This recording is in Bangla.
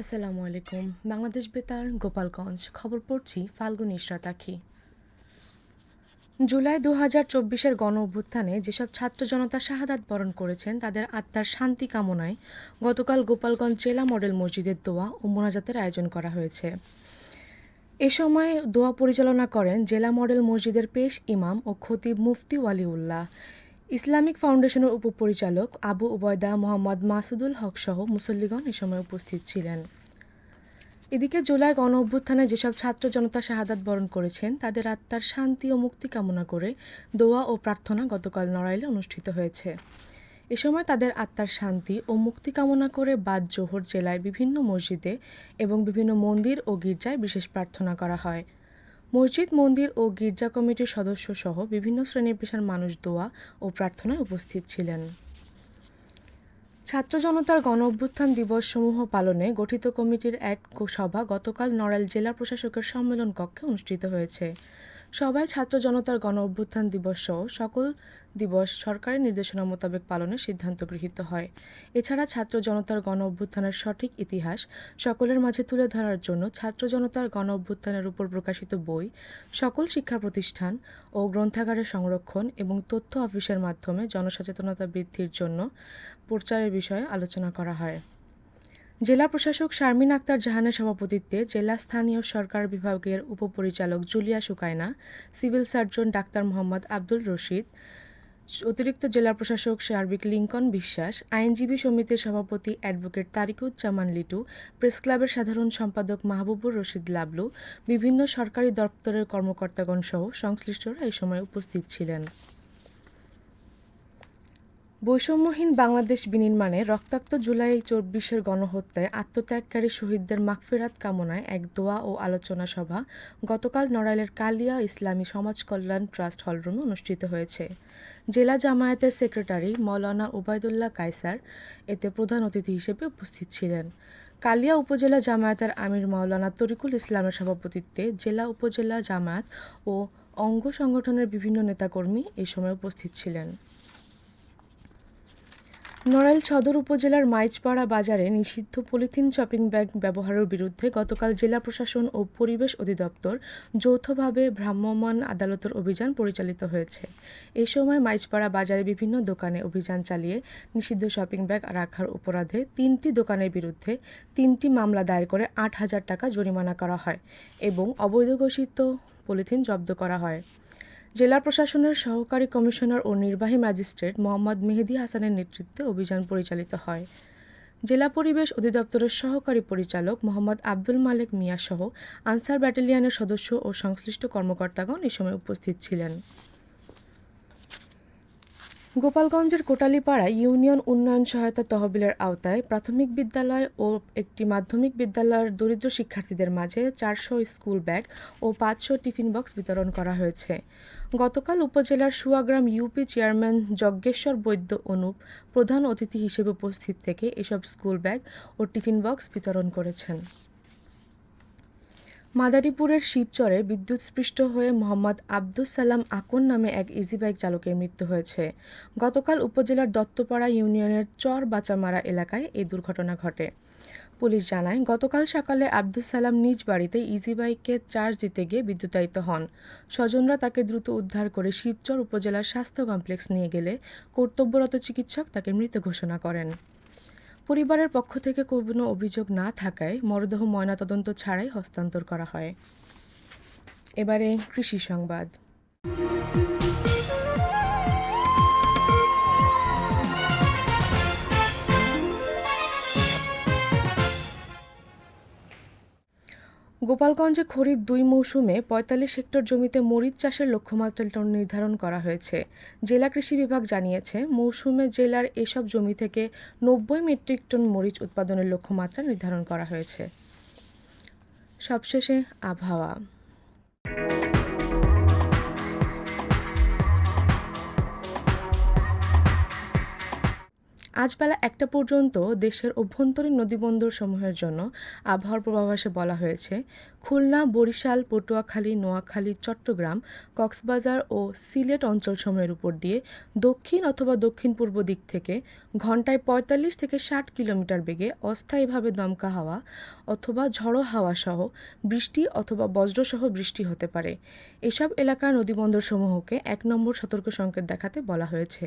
আসসালামু আলাইকুম। বাংলাদেশ বেতার, গোপালগঞ্জ। খবর পড়ছি ফাল্গুন ইশরাত আখি। জুলাই দু হাজার চব্বিশের গণ অভ্যুত্থানে যেসব ছাত্র জনতা শাহাদাত বরণ করেছেন, তাদের আত্মার শান্তি কামনায় গতকাল গোপালগঞ্জ জেলা মডেল মসজিদের দোয়া ও মোনাজাতের আয়োজন করা হয়েছে। এ সময় দোয়া পরিচালনা করেন জেলা মডেল মসজিদের পেশ ইমাম ও খতিব মুফতি ওয়ালিউল্লাহ। ইসলামিক ফাউন্ডেশনের উপপরিচালক আবু উবয়দা মোহাম্মদ মাসুদুল হক সহ মুসল্লিগণ এ সময় উপস্থিত ছিলেন। এদিকে জুলাই গণ অভ্যুত্থানে যেসব ছাত্র জনতা শাহাদাত বরণ করেছেন, তাদের আত্মার শান্তি ও মুক্তি কামনা করে দোয়া ও প্রার্থনা গতকাল নড়াইলে অনুষ্ঠিত হয়েছে। এ সময় তাদের আত্মার শান্তি ও মুক্তি কামনা করে বাদ জোহর জেলায় বিভিন্ন মসজিদে এবং বিভিন্ন মন্দির ও গির্জায় বিশেষ প্রার্থনা করা হয়। মসজিদ, মন্দির ও গির্জা কমিটির সদস্য সহ বিভিন্ন শ্রেণি পেশার মানুষ দোয়া ও প্রার্থনায় উপস্থিত ছিলেন। ছাত্র জনতার গণ অভ্যুত্থান দিবস সমূহ পালনে গঠিত কমিটির এক সভা গতকাল নড়াইল জেলা প্রশাসকের সম্মেলন কক্ষে অনুষ্ঠিত হয়েছে। সভায় ছাত্র জনতার গণ অভ্যুত্থান দিবস সহ সকল দিবস সরকারের নির্দেশনা মোতাবেক পালনের সিদ্ধান্ত গৃহীত হয়। এছাড়া ছাত্র জনতার গণ অভ্যুত্থানের সঠিক ইতিহাস সকলের মাঝে তুলে ধরার জন্য ছাত্র জনতার গণ অভ্যুত্থানের উপর প্রকাশিত বই, সকল শিক্ষা প্রতিষ্ঠান ও গ্রন্থাগারের সংরক্ষণ এবং তথ্য অফিসের মাধ্যমে জনসচেতনতা বৃদ্ধির জন্য প্রচারের বিষয়ে আলোচনা করা হয়। জেলা প্রশাসক শারমিন আক্তার জাহানের সভাপতিত্বে জেলা স্থানীয় সরকার বিভাগের উপপরিচালক Julia Sukaina, civil surgeon doctor Mohammad Abdul Rashid, অতিরিক্ত জেলা প্রশাসক সার্বিক লিঙ্কন বিশ্বাস, আইনজীবী সমিতির সভাপতি অ্যাডভোকেট তারিকুজ্জামান লিটু, প্রেস ক্লাবের সাধারণ সম্পাদক মাহবুবুর রশিদ লাবলু, বিভিন্ন সরকারি দপ্তরের কর্মকর্তাগণ সহ সংশ্লিষ্টরা এই সময় উপস্থিত ছিলেন। বৈষম্যহীন বাংলাদেশ বিনির্মাণে রক্তাক্ত জুলাই চব্বিশের গণহত্যায় আত্মত্যাগকারী শহীদদের মাগফেরাত কামনায় এক দোয়া ও আলোচনা সভা গতকাল নড়াইলের কালিয়া ইসলামী সমাজ কল্যাণ ট্রাস্ট হলরুমে অনুষ্ঠিত হয়েছে। জেলা জামায়াতের সেক্রেটারি মৌলানা ওবায়দুল্লাহ কায়সার এতে প্রধান অতিথি হিসেবে উপস্থিত ছিলেন। কালিয়া উপজেলা জামায়াতের আমির মাওলানা তরিকুল ইসলামের সভাপতিত্বে জেলা উপজেলা জামায়াত ও অঙ্গ সংগঠনের বিভিন্ন নেতাকর্মী এই সময় উপস্থিত ছিলেন। নড়াইল সদর উপজেলার মাইচপাড়া বাজারে নিষিদ্ধ পলিথিন শপিং ব্যাগ ব্যবহারের বিরুদ্ধে গতকাল জেলা প্রশাসন ও পরিবেশ অধিদপ্তর যৌথভাবে ভ্রাম্যমাণ আদালতের অভিযান পরিচালিত হয়েছে। এই সময় মাইচপাড়া বাজারে বিভিন্ন দোকানে অভিযান চালিয়ে নিষিদ্ধ শপিং ব্যাগ রাখার অপরাধে তিনটি দোকানের বিরুদ্ধে তিনটি মামলা দায়ের করে আট হাজার টাকা জরিমানা করা হয় এবং অবৈধ ঘোষিত পলিথিন জব্দ করা হয়। জেলা প্রশাসনের সহকারী কমিশনার ও নির্বাহী ম্যাজিস্ট্রেট মোহাম্মদ মেহেদি হাসানের নেতৃত্বে অভিযান পরিচালিত হয়। জেলা পরিবেশ অধিদপ্তরের সহকারী পরিচালক মোহাম্মদ আব্দুল মালেক মিয়াসহ আনসার ব্যাটালিয়নের সদস্য ও সংশ্লিষ্ট কর্মকর্তাগণ এ সময় উপস্থিত ছিলেন। গোপালগঞ্জের কোটালীপাড়ায় ইউনিয়ন উন্নয়ন সহায়তা তহবিলের আওতায় প্রাথমিক বিদ্যালয় ও একটি মাধ্যমিক বিদ্যালয়ের দরিদ্র শিক্ষার্থীদের মাঝে চারশো স্কুল ব্যাগ ও পাঁচশো টিফিন বক্স বিতরণ করা হয়েছে। গতকাল উপজেলার সুয়াগ্রাম ইউপি চেয়ারম্যান যজ্ঞেশ্বর বৈদ্য অনুপ প্রধান অতিথি হিসেবে উপস্থিত থেকে এসব স্কুল ব্যাগ ও টিফিন বক্স বিতরণ করেছেন। মাদারীপুরের শিবচরে বিদ্যুৎস্পৃষ্ট হয়ে মোহাম্মদ আব্দুস সালাম আকন নামে এক ইজি বাইক চালকের মৃত্যু হয়েছে। গতকাল উপজেলার দত্তপাড়া ইউনিয়নের চর বাচামারা এলাকায় এই দুর্ঘটনা ঘটে। পুলিশ জানায়, গতকাল সকালে আব্দুস সালাম নিজ বাড়িতে ইজি বাইকে চার্জ দিতে গিয়ে বিদ্যুতায়িত হন। স্বজনরা তাকে দ্রুত উদ্ধার করে শিবচর উপজেলার স্বাস্থ্য কমপ্লেক্স নিয়ে গেলে কর্তব্যরত চিকিৎসক তাকে মৃত ঘোষণা করেন। পরিবারের পক্ষ থেকে কোনো অভিযোগ না থাকায় মরদেহ ময়নাতদন্ত ছাড়াই হস্তান্তর করা হয়। এবারে কৃষি সংবাদ। গোপালগঞ্জে খরিফ দুই মৌসুমে পঁয়তাল্লিশ হেক্টর জমিতে মরিচ চাষের লক্ষ্যমাত্রা নির্ধারণ করা হয়েছে। জেলা কৃষি বিভাগ জানিয়েছে, মৌসুমে জেলার এসব জমি থেকে নব্বই মেট্রিক টন মরিচ উৎপাদনের লক্ষ্যমাত্রা নির্ধারণ করা হয়েছে। সবশেষে আবহাওয়া। আজ বেলা একটা পর্যন্ত দেশের অভ্যন্তরীণ নদীবন্দর সমূহের জন্য আবহাওয়ার পূর্বাভাসে বলা হয়েছে, খুলনা, বরিশাল, পটুয়াখালী, নোয়াখালী, চট্টগ্রাম, কক্সবাজার ও সিলেট অঞ্চলসমূহের উপর দিয়ে দক্ষিণ অথবা দক্ষিণ পূর্ব দিক থেকে ঘন্টায় পঁয়তাল্লিশ থেকে ষাট কিলোমিটার বেগে অস্থায়ীভাবে দমকা হাওয়া অথবা ঝড়ো হাওয়া সহ বৃষ্টি অথবা বজ্রসহ বৃষ্টি হতে পারে। এসব এলাকার নদীবন্দরসমূহকে এক নম্বর সতর্ক সংকেত দেখাতে বলা হয়েছে।